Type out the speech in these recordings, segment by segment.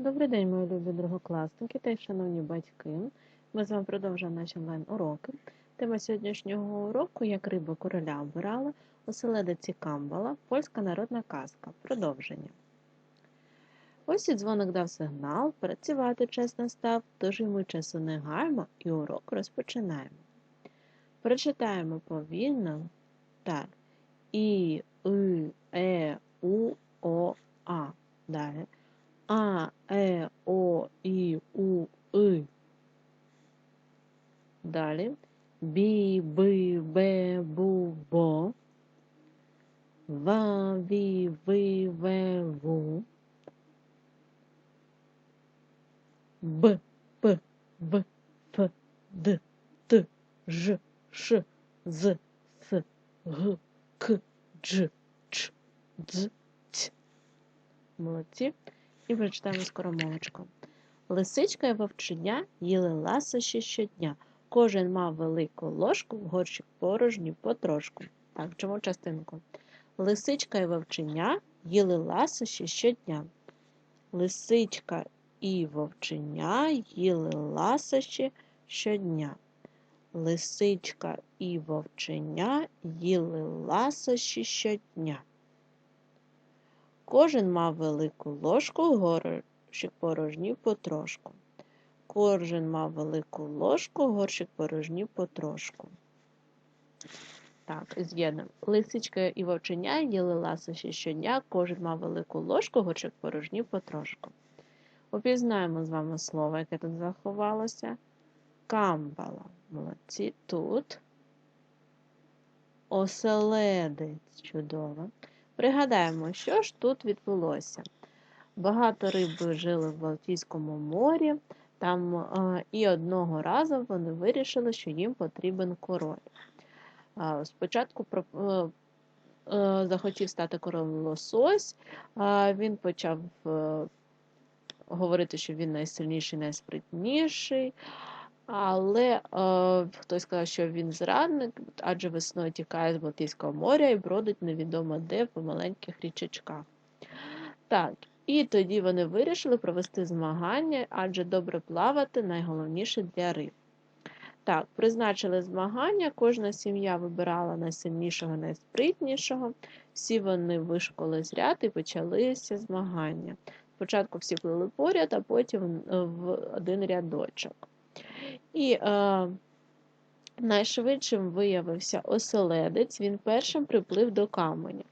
Добрий день, мої любі другокласники та й шановні батьки. Ми з вами продовжуємо наші онлайн-уроки. Тема сьогоднішнього уроку як риба короля обирала, оселедиці камбала, польська народна казка. Продовження. Ось і дзвоник дав сигнал, працювати час настав, тож і ми часу не гаємо і урок розпочинаємо. Прочитаємо повільно так. І, И, Е, У, О, А. Далі. А, Е, О, І, У, И. Далі. Бі, Би, Бе, Бу, Бо. Ва, Ві, Ви, Ве, Ву. Б, П, В, Ф, Д, Т, Ж, Ш, З, С, Г, К, Дж, Ч, Дз, Ць. Молодці. І прочитаємо скоромовочку. Лисичка і вовчення їли ласощі щодня. Кожен мав велику ложку, в горщик порожній потрошку. Так, чому частинку? Лисичка і вовчення їли ласощі щодня. Лисичка і вовчення їли ласощі щодня. Лисичка і вовчення їли ласощі щодня. Кожен мав велику ложку, горщик порожнів потрошку. Кожен мав велику ложку, горщик порожнів потрошку. Так, з'єднуємо. Лисичка і вовчення їли ласощі щодня, кожен мав велику ложку, горщик порожнів потрошку. Опізнаємо з вами слово, яке тут заховалося. Камбала. Молодці. Тут. Оселедець. Чудово. Пригадаємо, що ж тут відбулося. Багато риби жили в Балтійському морі, там е, і одного разу вони вирішили, що їм потрібен король. Е, спочатку е, захотів стати королем лосось, він почав говорити, що він найсильніший, найспритніший. Але е, хтось сказав, що він зрадник, адже весною тікає з Балтійського моря і бродить невідомо де по маленьких річечках. Так, і тоді вони вирішили провести змагання, адже добре плавати найголовніше для риб. Так, призначили змагання, кожна сім'я вибирала найсильнішого, найспритнішого. Всі вони вишколи з ряд і почалися змагання. Спочатку всі плили поряд, а потім в один рядочок. І е, найшвидшим виявився оселедець, він першим приплив до каменя.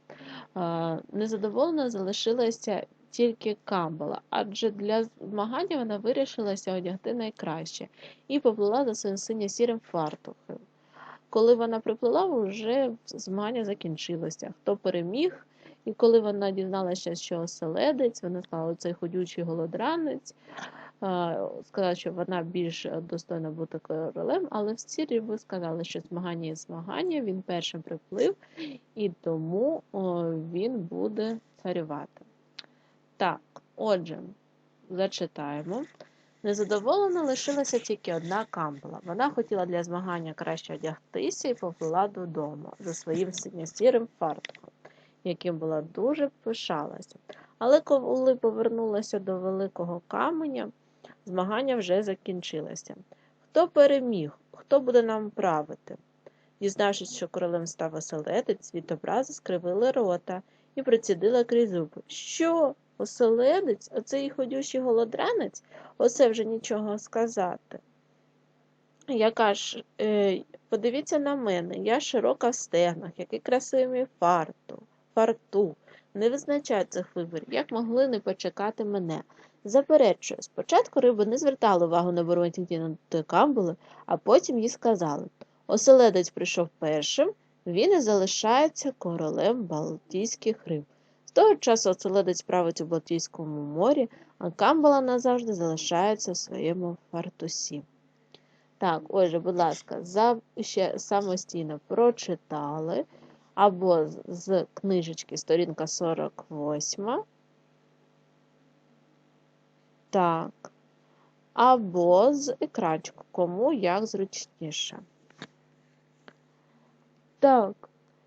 Е, незадоволена залишилася тільки камбала, адже для змагання вона вирішилася одягти найкраще і поплила за своїм синьо-сірим фартухом. Коли вона приплила, вже змагання закінчилося. Хто переміг, і коли вона дізналася, що оселедець, вона сказала, цей ходючий голодранець сказала, що вона більш достойна бути королем, але всі риби сказали, що змагання є змагання, він першим приплив, і тому він буде царювати. Так, отже, зачитаємо. Незадоволена лишилася тільки одна камбала. Вона хотіла для змагання краще одягтися і поплила додому за своїм синьо-сірим фартухом, яким була дуже пишалася. Але коли повернулася до великого каменя, Змагання вже закінчилося. Хто переміг? Хто буде нам правити? Дізнавшись, що королем став оселедець, від образи скривили рота і процідила крізь зуби. Що? Оселедець? Оцей ходючий голодранець? Оце вже нічого сказати. Яка ж, е, подивіться на мене, я широка в стегнах, який красивий фарту, фарту. Не визначаю цих виборів, як могли не почекати мене. Заперечую, спочатку риби не звертали увагу на Боронтінтіна та Камбули, а потім їй сказали оселедець прийшов першим, він і залишається королем Балтійських риб. З того часу оселедець править у Балтійському морі, а камбала назавжди залишається в своєму фартусі. Так, отже, будь ласка, за, ще самостійно прочитали або з книжечки сторінка 48. Так. Або з екранчику, кому як зручніше. Так.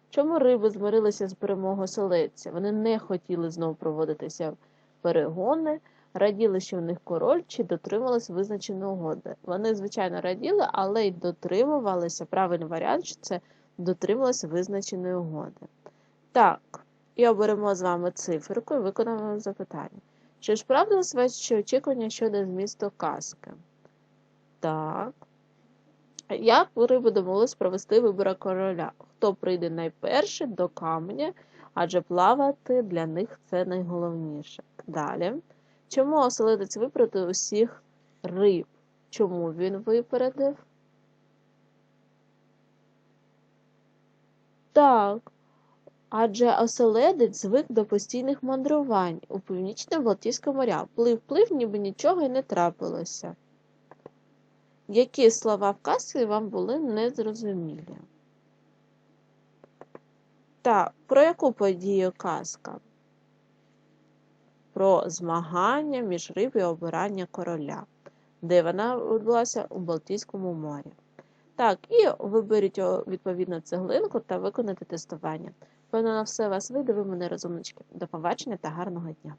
Чому риби змирилися з перемогою селедця? Вони не хотіли знову проводитися перегони, Раділи, що в них король, чи дотримувались визначеної угоди? Вони, звичайно, раділи, але й дотримувалися. Правильний варіант, що це дотримувалися визначеної угоди. Так, і оберемо з вами циферку і виконаємо запитання. Чи ж правда свідчить очікування щодо змісту казки? Так. Як ви домовились провести вибори короля? Хто прийде найперше до каменя, адже плавати для них це найголовніше. Далі. Чому оселедець випередив усіх риб? Чому він випередив? Так. Адже оселедець звик до постійних мандрувань у північне Балтійське моря. Плив, плив, ніби нічого й не трапилося. Які слова в казці вам були незрозумілі? Так, про яку подію казка? Про змагання між риб і обирання короля. Де вона відбулася? У Балтійському морі. Так, і виберіть відповідно цеглинку та виконайте тестування. Певно, на все вас видивив мене розумнички. До побачення та гарного дня!